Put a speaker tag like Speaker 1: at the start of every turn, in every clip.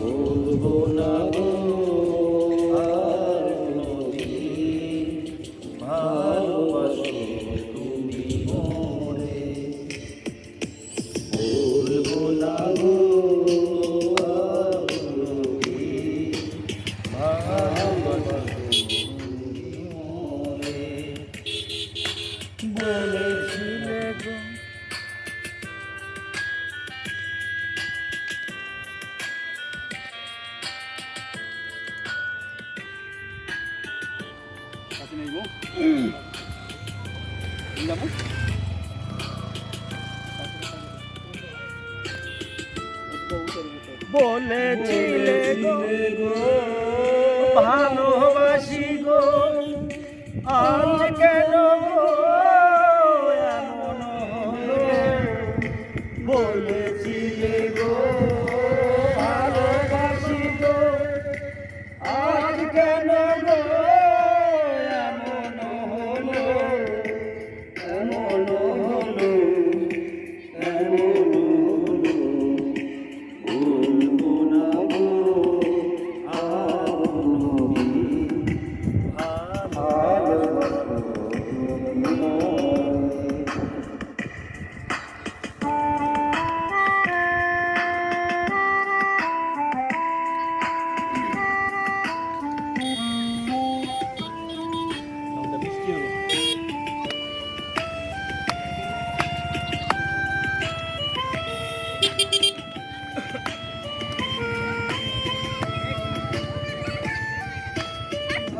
Speaker 1: ভুলবো না ভালোবাসো
Speaker 2: নেই মো যাব
Speaker 1: বলেছিলে গো ভালোবাসি গো আজ কেন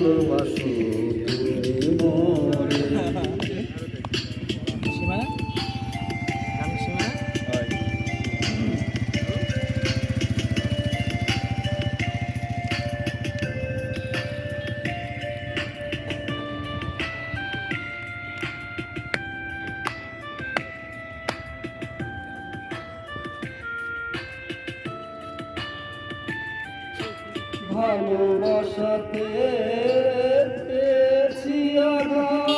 Speaker 2: Não, azul.
Speaker 1: ভালোবাসাতে পেয়েছি আঘাত।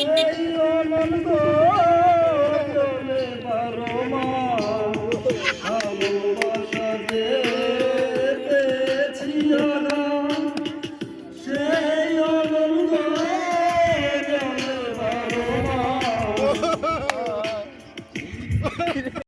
Speaker 1: সেই আনন্দ